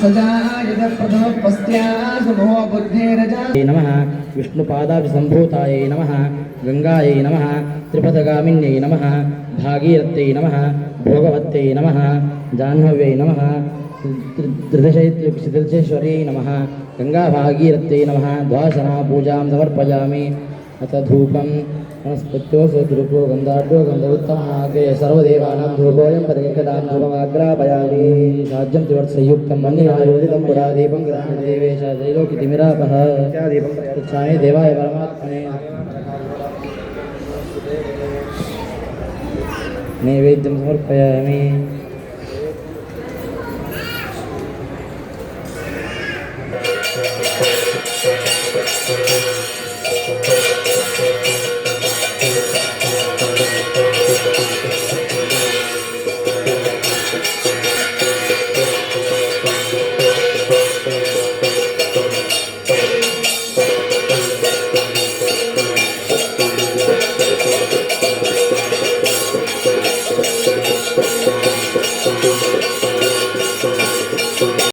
सजायत प्रथमपस्त्यासुमो बुद्धिरजा नमः विष्णुपादाभिसम्भूतायै नमः गङ्गायै नमः त्रिपथगामिन्यै नमः भागीरथ्यै नमः भोगवत्यै नमः जाह्नव्यै नमः त्रिदशैत्युक्षितिर्चेश्वर्यै नमः। गङ्गाभागीरथ्यै नमः। द्वादशना पूजां समर्पयामि। अथ धूपं वनस्पत्योः धूपो गन्धाढ्यो गन्धवृत्तमागे सर्वदेवानां धूपोऽयं पदकदां धूपमाग्रापयामि। राज्यं त्रिवर्षयुक्तं मन्दिरायोजितं पुरादीपं ग्रामदेवेश त्रैलोकितिमिरापः देवाय परमात्मने नैवेद्यं समर्पयामि। Thank you.